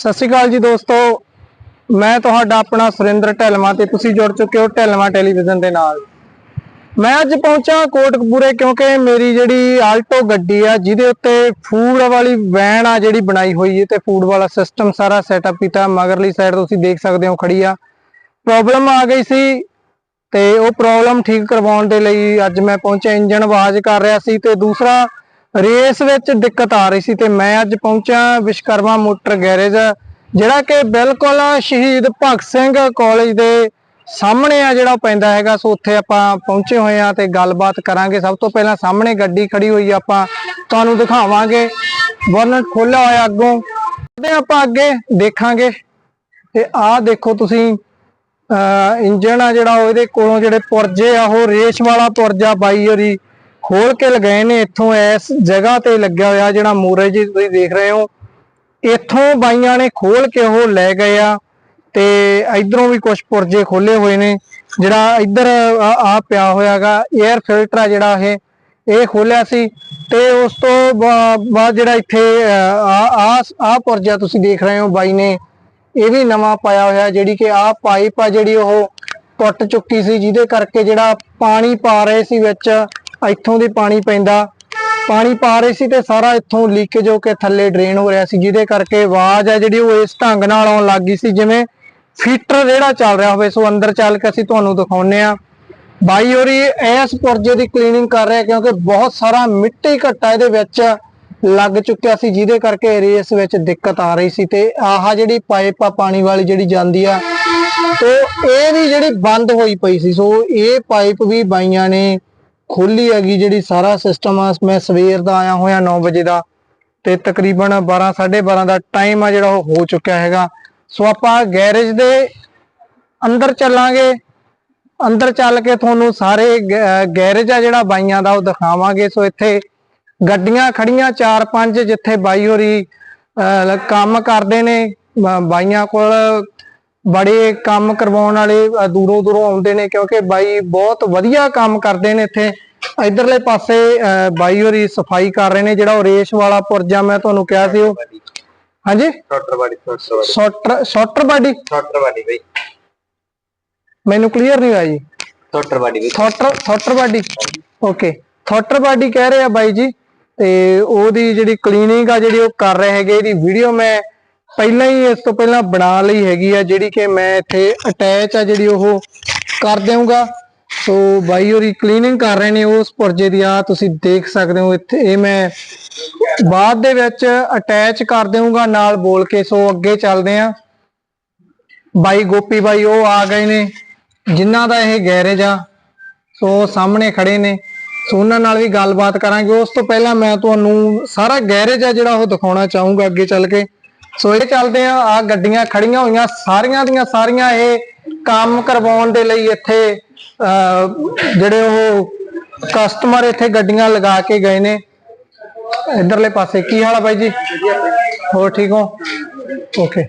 ਸਤਿ ਸ਼੍ਰੀ ਅਕਾਲ ਜੀ ਦੋਸਤੋ। ਮੈਂ ਤੁਹਾਡਾ ਆਪਣਾ ਸੁਰਿੰਦਰ ਢਿਲਮਾ ਤੇ ਤੁਸੀਂ ਜੁੜ ਚੁੱਕੇ ਹੋ ਢਿਲਮਾ ਟੈਲੀਵਿਜ਼ਨ ਦੇ ਨਾਲ। ਮੈਂ ਅੱਜ ਪਹੁੰਚਾ ਕੋਟਕਪੂਰੇ ਕਿਉਂਕਿ ਮੇਰੀ ਜਿਹੜੀ ਆਲਟੋ ਗੱਡੀ ਆ, ਜਿਹਦੇ ਉੱਤੇ ਫੂਡ ਵਾਲੀ ਵੈਨ ਆ ਜਿਹੜੀ ਬਣਾਈ ਹੋਈ ਹੈ ਤੇ ਫੂਡ ਵਾਲਾ ਸਿਸਟਮ ਸਾਰਾ ਸੈਟਅਪ ਕੀਤਾ, ਮਗਰਲੀ ਸਾਈਡ ਤੁਸੀਂ ਦੇਖ ਸਕਦੇ ਹੋ ਖੜੀ ਆ। ਪ੍ਰੋਬਲਮ ਆ ਗਈ ਸੀ ਤੇ ਉਹ ਪ੍ਰੋਬਲਮ ਠੀਕ ਕਰਵਾਉਣ ਦੇ ਲਈ ਅੱਜ ਮੈਂ ਪਹੁੰਚਿਆ ਇੰਜਨ ਆਵਾਜ਼ ਕਰ ਰਿਹਾ ਸੀ ਤੇ ਦੂਸਰਾ ਰੇਸ ਵਿੱਚ ਦਿੱਕਤ ਆ ਰਹੀ ਸੀ ਤੇ ਮੈਂ ਅੱਜ ਪਹੁੰਚਿਆ ਵਿਸ਼ਕਰਮਾ ਮੋਟਰ ਗੈਰੇਜ, ਜਿਹੜਾ ਕਿ ਬਿਲਕੁਲ ਸ਼ਹੀਦ ਭਗਤ ਸਿੰਘ ਕਾਲਜ ਦੇ ਸਾਹਮਣੇ ਆ ਜਿਹੜਾ ਪੈਂਦਾ ਹੈਗਾ, ਸੋ ਉੱਥੇ ਆਪਾਂ ਪਹੁੰਚੇ ਹੋਏ ਆ ਤੇ ਗੱਲਬਾਤ ਕਰਾਂਗੇ। ਸਭ ਤੋਂ ਪਹਿਲਾਂ ਸਾਹਮਣੇ ਗੱਡੀ ਖੜੀ ਹੋਈ ਆ, ਆਪਾਂ ਤੁਹਾਨੂੰ ਦਿਖਾਵਾਂਗੇ। ਬੋਨਟ ਖੋਲਿਆ ਹੋਇਆ ਅੱਗੋਂ। ਤੇ ਆਪਾਂ ਅੱਗੇ ਦੇਖਾਂਗੇ। ਤੇ ਆਹ ਦੇਖੋ ਤੁਸੀਂ, ਅਹ ਇੰਜਨ ਆ ਜਿਹੜਾ, ਉਹ ਇਹਦੇ ਕੋਲੋਂ ਜਿਹੜੇ ਪੁਰਜੇ ਆ, ਉਹ ਰੇਸ ਵਾਲਾ ਪੁਰਜਾ ਬਾਈ ਹੋਰੀ ਖੋਲ ਕੇ ਲਗਾਏ ਨੇ ਇੱਥੋਂ ਇਸ ਜਗ੍ਹਾ ਤੇ ਲੱਗਿਆ ਹੋਇਆ ਜਿਹੜਾ ਮੂਰੇ ਜੀ ਤੁਸੀਂ ਦੇਖ ਰਹੇ ਹੋ। ਇੱਥੋਂ ਬਾਈਆਂ ਨੇ ਖੋਲ ਕੇ ਉਹ ਲੈ ਗਏ ਆ ਤੇ ਇਧਰੋਂ ਵੀ ਕੁਝ ਪੁਰਜੇ ਖੋਲੇ ਹੋਏ ਨੇ। ਜਿਹੜਾ ਇੱਧਰ ਆ ਪਿਆ ਹੋਇਆਗਾ 에ਅਰ ਫਿਲਟਰ ਆ ਜਿਹੜਾ ਇਹ ਇਹ ਖੋਲਿਆ ਸੀ ਤੇ ਉਸ ਤੋਂ ਬਾਅਦ ਜਿਹੜਾ ਇੱਥੇ ਅਹ, ਆ ਆ ਪੁਰਜਾ ਤੁਸੀਂ ਦੇਖ ਰਹੇ ਹੋ ਬਾਈ ਨੇ ਇਹ ਵੀ ਨਵਾਂ ਪਾਇਆ ਹੋਇਆ ਜਿਹੜੀ ਕਿ ਆਹ ਪਾਈਪ ਆ ਜਿਹੜੀ ਉਹ ਟੁੱਟ ਚੁੱਕੀ ਸੀ ਜਿਹਦੇ ਕਰਕੇ ਜਿਹੜਾ ਪਾਣੀ ਪਾ ਰਹੇ ਸੀ ਵਿੱਚ ਇੱਥੋਂ ਦੀ ਪਾਣੀ ਪੈਂਦਾ। ਪਾਣੀ ਪਾ ਰਹੇ ਸੀ ਤੇ ਸਾਰਾ ਇੱਥੋਂ ਲੀਕੇਜ ਹੋ ਕੇ ਥੱਲੇ ਡਰੇਨ ਹੋ ਰਿਹਾ ਸੀ, ਜਿਹਦੇ ਕਰਕੇ ਆਵਾਜ਼ ਆ ਜਿਹੜੀ ਉਹ ਇਸ ਢੰਗ ਨਾਲ ਆਉਣ ਲੱਗ ਗਈ ਸੀ, ਜਿਵੇਂ ਫੀਟਰ ਜਿਹੜਾ ਚੱਲ ਰਿਹਾ ਹੋਵੇ। ਸੋ ਅੰਦਰ ਚੱਲ ਕੇ ਅਸੀਂ ਤੁਹਾਨੂੰ ਦਿਖਾਉਨੇ ਆ ਬਾਈ ਹੋਰੀ ਇਸ ਪੁਰਜੇ ਦੀ ਕਲੀਨਿੰਗ ਕਰ ਰਿਹਾ ਕਿਉਂਕਿ ਬਹੁਤ ਸਾਰਾ ਮਿੱਟੀ ਘੱਟਾ ਇਹਦੇ ਵਿੱਚ ਲੱਗ ਚੁੱਕਿਆ ਸੀ, ਜਿਹਦੇ ਕਰਕੇ ਰੇਸ ਵਿੱਚ ਦਿੱਕਤ ਆ ਰਹੀ ਸੀ। ਤੇ ਆਹ ਜਿਹੜੀ ਪਾਈਪ ਆ, ਪਾਣੀ ਵਾਲੀ ਜਿਹੜੀ ਜਾਂਦੀ ਆ, ਤੇ ਇਹ ਵੀ ਜਿਹੜੀ ਬੰਦ ਹੋਈ ਪਈ ਸੀ। ਸੋ ਇਹ ਪਾਈਪ ਵੀ ਬਾਈਆਂ ਨੇ ਖੋਲੀ ਹੈਗੀ ਜਿਹੜੀ ਸਾਰਾ ਸਿਸਟਮ ਆ ਮੈਂ ਸਵੇਰ ਦਾ ਆਇਆ ਹੋਇਆ 9 ਵਜੇ ਦਾ ਤੇ ਤਕਰੀਬਨ 12 12:30 ਦਾ ਟਾਈਮ ਆ ਜਿਹੜਾ ਉਹ ਹੋ ਚੁੱਕਿਆ ਹੈਗਾ। ਸੋ ਆਪਾਂ ਗੈਰੇਜ ਦੇ ਅੰਦਰ ਚੱਲਾਂਗੇ। ਅੰਦਰ ਚੱਲ ਕੇ ਤੁਹਾਨੂੰ ਸਾਰੇ ਗੈ- ਗੈਰੇਜ ਆ ਜਿਹੜਾ ਬਾਈਆਂ ਦਾ ਉਹ ਦਿਖਾਵਾਂਗੇ। ਸੋ ਇੱਥੇ ਗੱਡੀਆਂ ਖੜੀਆਂ 4-5 ਜਿੱਥੇ ਬਾਈ ਹੋਰੀ ਅਹ, ਕੰਮ ਕਰਦੇ ਨੇ ਬਾਈਆਂ ਕੋਲ ਬੜੇ ਕੰਮ ਕਰਵਾਉਣ ਵਾਲੇ ਦੂਰੋਂ ਦੂਰੋਂ ਆਉਂਦੇ ਨੇ ਕਿਉਂਕਿ ਬਾਈ ਬਹੁਤ ਵਧੀਆ ਕੰਮ ਕਰਦੇ ਨੇ ਇੱਥੇ। ਇਧਰਲੇ ਪਾਸੇ ਬਾਈ ਹੋਰੀ ਸਫ਼ਾਈ ਕਰ ਰਹੇ ਨੇ ਜਿਹੜਾ ਉਹ ਰੇਸ਼ ਵਾਲਾ ਪੁਰਜਾ ਮੈਂ ਤੁਹਾਨੂੰ ਕਿਹਾ ਸੀ ਉਹ। ਹਾਂਜੀ? Shorter body shorter body shorter shorter body? Shorter body ਬਈ। ਮੈਨੂੰ ਕਲੀਅਰ ਨਹੀਂ ਹੋਇਆ ਜੀ। ਸ਼ਾਰਟਰ ਬਾਡੀ ਬਈ। ਥੋਟਰ ਥੋਟਰ ਬਾਡੀ? ਓਕੇ। ਥੋਟਰ ਬਾਡੀ ਕਹਿ ਰਹੇ ਆ ਬਾਈ ਜੀ ਤੇ ਉਹਦੀ ਜਿਹੜੀ ਕਲੀਨਿੰਗ ਆ ਜਿਹੜੀ ਉਹ ਕਰ ਰਹੇ ਹੈਗੇ ਇਹਦੀ ਵੀਡੀਓ ਮੈਂ ਪਹਿਲਾਂ ਹੀ ਇਸ ਤੋਂ ਪਹਿਲਾਂ ਬਣਾ ਲਈ ਹੈਗੀ ਆ, ਜਿਹੜੀ ਕਿ ਮੈਂ ਇੱਥੇ ਅਟੈਚ ਆ ਜਿਹੜੀ ਉਹ ਕਰ ਦੇਵਾਂਗਾ ਸੋ ਬਾਈ ਹੋਰੀ ਕਲੀਨਿੰਗ ਕਰ ਰਹੇ ਨੇ ਉਸ ਪੁਰਜੇ ਦੀ। ਆ ਤੁਸੀਂ ਦੇਖ ਸਕਦੇ ਹੋ ਇੱਥੇ, ਇਹ ਮੈਂ ਬਾਅਦ ਦੇ ਵਿੱਚ ਅਟੈਚ ਕਰ ਦੇਵਾਂਗਾ ਨਾਲ ਬੋਲ ਕੇ ਸੋ ਅੱਗੇ ਚੱਲਦੇ ਆ। ਬਾਈ ਗੋਪੀ ਬਾਈ ਉਹ ਆ ਗਏ ਨੇ, ਜਿਨ੍ਹਾਂ ਦਾ ਇਹ ਗੈਰੇਜ ਆ। ਸੋ ਸਾਹਮਣੇ ਖੜੇ ਨੇ। ਸੋ ਉਹਨਾਂ ਨਾਲ ਵੀ ਗੱਲਬਾਤ ਕਰਾਂਗੇ। ਉਸ ਤੋਂ ਪਹਿਲਾਂ ਮੈਂ ਤੁਹਾਨੂੰ ਸਾਰਾ ਗੈਰੇਜ ਆ ਜਿਹੜਾ ਉਹ ਦਿਖਾਉਣਾ ਚਾਹੂੰਗਾ ਅੱਗੇ ਚੱਲ ਕੇ। ਸੋ ਇਹ ਚੱਲਦੇ ਆ ਆ ਗੱਡੀਆਂ ਖੜੀਆਂ ਹੋਈਆਂ, ਸਾਰੀਆਂ ਦੀਆਂ ਸਾਰੀਆਂ ਇਹ ਕੰਮ ਕਰਵਾਉਣ ਦੇ ਲਈ ਇੱਥੇ ਜਿਹੜੇ ਉਹ ਕਸਟਮਰ ਇੱਥੇ ਗੱਡੀਆਂ ਲਗਾ ਕੇ ਗਏ ਨੇ। ਇਧਰਲੇ ਪਾਸੇ, ਕੀ ਹਾਲ ਆ ਬਾਈ ਜੀ? ਹੋਰ ਠੀਕ ਹੋ? ਓਕੇ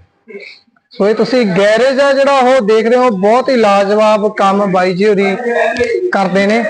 ਸੋ ਇਹ ਤੁਸੀਂ ਗੈਰੇਜ ਆ ਜਿਹੜਾ ਉਹ ਦੇਖ ਰਹੇ ਹੋ, ਬਹੁਤ ਹੀ ਲਾਜਵਾਬ ਕੰਮ ਬਾਈ ਜੀ ਹੋਰੀ ਕਰਦੇ ਨੇ।